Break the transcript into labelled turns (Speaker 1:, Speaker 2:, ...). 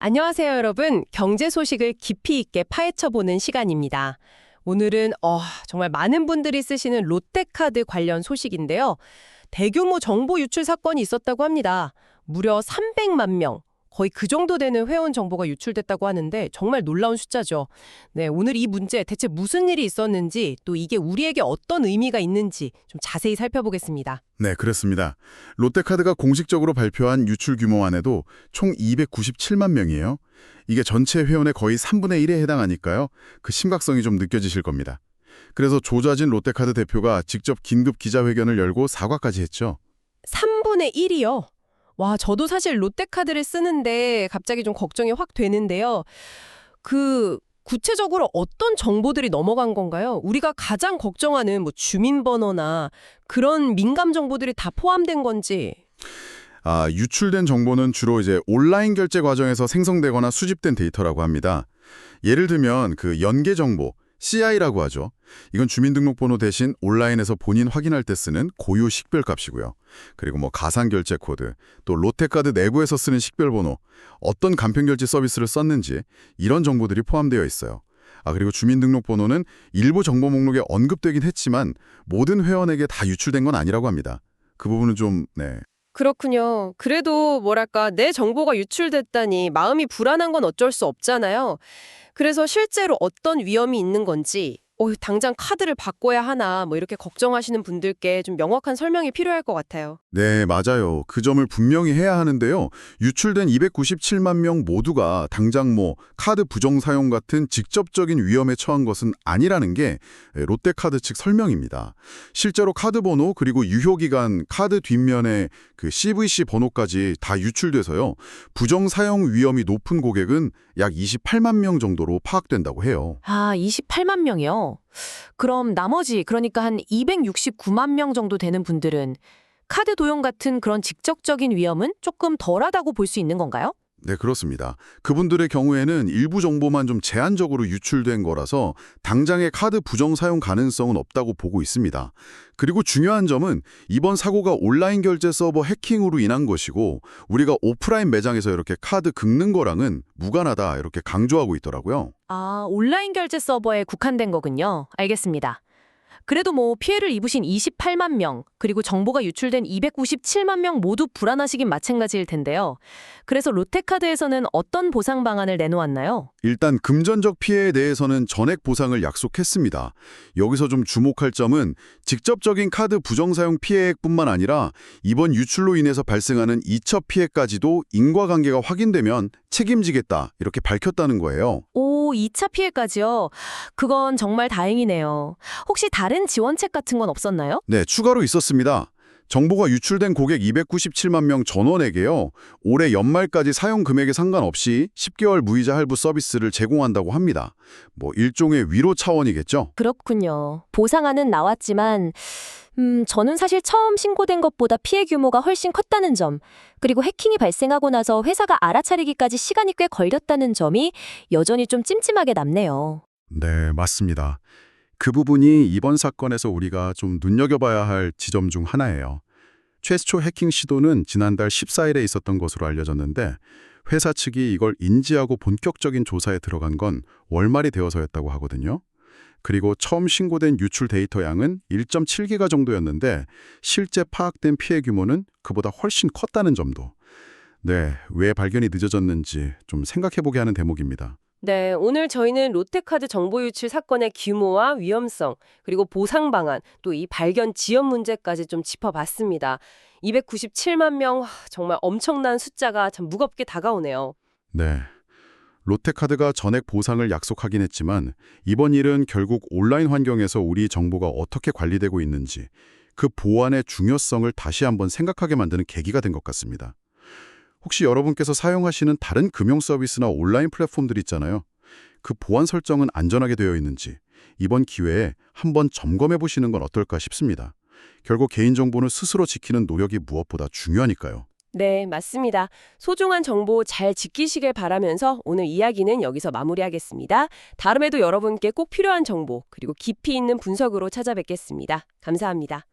Speaker 1: 안녕하세요, 여러분. 경제 소식을 깊이 있게 파헤쳐보는 시간입니다. 오늘은 어, 정말 많은 분들이 쓰시는 롯데카드 관련 소식인데요. 대규모 정보 유출 사건이 있었다고 합니다. 무려 300만 명. 거의 그 정도 되는 회원 정보가 유출됐다고 하는데 정말 놀라운 숫자죠. 네, 오늘 이 문제 대체 무슨 일이 있었는지 또 이게 우리에게 어떤 의미가 있는지 좀 자세히 살펴보겠습니다.
Speaker 2: 네, 그렇습니다. 롯데카드가 공식적으로 발표한 유출 규모만 해도 총 297만 명이에요. 이게 전체 회원의 거의 3분의 1에 해당하니까요. 그 심각성이 좀 느껴지실 겁니다. 그래서 조자진 롯데카드 대표가 직접 긴급 기자회견을 열고 사과까지 했죠.
Speaker 1: 3분의 1이요. 와, 저도 사실 롯데카드를 쓰는데 갑자기 좀 걱정이 확 되는데요. 그 구체적으로 어떤 정보들이 넘어간 건가요? 우리가 가장 걱정하는 뭐 주민번호나 그런 민감 정보들이 다 포함된 건지.
Speaker 2: 아, 유출된 정보는 주로 이제 온라인 결제 과정에서 생성되거나 수집된 데이터라고 합니다. 예를 들면 그 연계 정보, CI라고 하죠. 이건 주민등록번호 대신 온라인에서 본인 확인할 때 쓰는 고유 식별값이고요. 그리고 뭐 가상결제 코드, 또 롯데카드 내부에서 쓰는 식별번호, 어떤 간편결제 서비스를 썼는지 이런 정보들이 포함되어 있어요. 아 그리고 주민등록번호는 일부 정보 목록에 언급되긴 했지만 모든 회원에게 다 유출된 건 아니라고 합니다. 그 부분은 좀 네.
Speaker 1: 그렇군요. 그래도 뭐랄까 내 정보가 유출됐다니 마음이 불안한 건 어쩔 수 없잖아요. 그래서 실제로 어떤 위험이 있는 건지 어, 당장 카드를 바꿔야 하나 뭐 이렇게 걱정하시는 분들께 좀 명확한 설명이 필요할 것 같아요.
Speaker 2: 네, 맞아요. 그 점을 분명히 해야 하는데요. 유출된 297만 명 모두가 당장 뭐 카드 부정 사용 같은 직접적인 위험에 처한 것은 아니라는 게 롯데카드 측 설명입니다. 실제로 카드 번호 그리고 유효 기간, 카드 뒷면에 그 CVC 번호까지 다 유출돼서요. 부정 사용 위험이 높은 고객은 약 28만 명 정도로 파악된다고 해요.
Speaker 3: 아, 28만 명이요? 그럼 나머지 그러니까 한 269만 명 정도 되는 분들은 카드 도용 같은 그런 직접적인 위험은 조금 덜하다고 볼 수 있는 건가요?
Speaker 2: 네, 그렇습니다. 그분들의 경우에는 일부 정보만 좀 제한적으로 유출된 거라서 당장의 카드 부정 사용 가능성은 없다고 보고 있습니다. 그리고 중요한 점은 이번 사고가 온라인 결제 서버 해킹으로 인한 것이고 우리가 오프라인 매장에서 이렇게 카드 긁는 거랑은 무관하다 이렇게 강조하고 있더라고요.
Speaker 3: 아, 온라인 결제 서버에 국한된 거군요. 알겠습니다. 그래도 뭐 피해를 입으신 28만 명, 그리고 정보가 유출된 297만 명 모두 불안하시긴 마찬가지일 텐데요. 그래서 롯데카드에서는 어떤 보상 방안을 내놓았나요?
Speaker 2: 일단 금전적 피해에 대해서는 전액 보상을 약속했습니다. 여기서 좀 주목할 점은 직접적인 카드 부정 사용 피해액뿐만 아니라 이번 유출로 인해서 발생하는 2차 피해까지도 인과관계가 확인되면 책임지겠다 이렇게 밝혔다는 거예요.
Speaker 3: 오, 2차 피해까지요? 그건 정말 다행이네요. 혹시 다른 지원책 같은 건 없었나요?
Speaker 2: 네, 추가로 있었습니다. 정보가 유출된 고객 297만 명 전원에게요. 올해 연말까지 사용 금액에 상관없이 10개월 무이자 할부 서비스를 제공한다고 합니다. 뭐 일종의 위로 차원이겠죠.
Speaker 3: 그렇군요. 보상안은 나왔지만, 음, 저는 사실 처음 신고된 것보다 피해 규모가 훨씬 컸다는 점, 그리고 해킹이 발생하고 나서 회사가 알아차리기까지 시간이 꽤 걸렸다는 점이 여전히 좀 찜찜하게 남네요.
Speaker 2: 네, 맞습니다. 그 부분이 이번 사건에서 우리가 좀 눈여겨봐야 할 지점 중 하나예요. 최초 해킹 시도는 지난달 14일에 있었던 것으로 알려졌는데 회사 측이 이걸 인지하고 본격적인 조사에 들어간 건 월말이 되어서였다고 하거든요. 그리고 처음 신고된 유출 데이터 양은 1.7기가 정도였는데 실제 파악된 피해 규모는 그보다 훨씬 컸다는 점도. 네, 왜 발견이 늦어졌는지 좀 생각해보게 하는 대목입니다.
Speaker 1: 네, 오늘 저희는 롯데카드 정보 유출 사건의 규모와 위험성, 그리고 보상 방안, 또 이 발견 지연 문제까지 좀 짚어봤습니다. 297만 명, 하, 정말 엄청난 숫자가 참 무겁게 다가오네요.
Speaker 2: 네. 롯데카드가 전액 보상을 약속하긴 했지만 이번 일은 결국 온라인 환경에서 우리 정보가 어떻게 관리되고 있는지 그 보안의 중요성을 다시 한번 생각하게 만드는 계기가 된 것 같습니다. 혹시 여러분께서 사용하시는 다른 금융 서비스나 온라인 플랫폼들 있잖아요. 그 보안 설정은 안전하게 되어 있는지 이번 기회에 한번 점검해 보시는 건 어떨까 싶습니다. 결국 개인정보는 스스로 지키는 노력이 무엇보다 중요하니까요.
Speaker 1: 네, 맞습니다. 소중한 정보 잘 지키시길 바라면서 오늘 이야기는 여기서 마무리하겠습니다. 다음에도 여러분께 꼭 필요한 정보, 그리고 깊이 있는 분석으로 찾아뵙겠습니다. 감사합니다.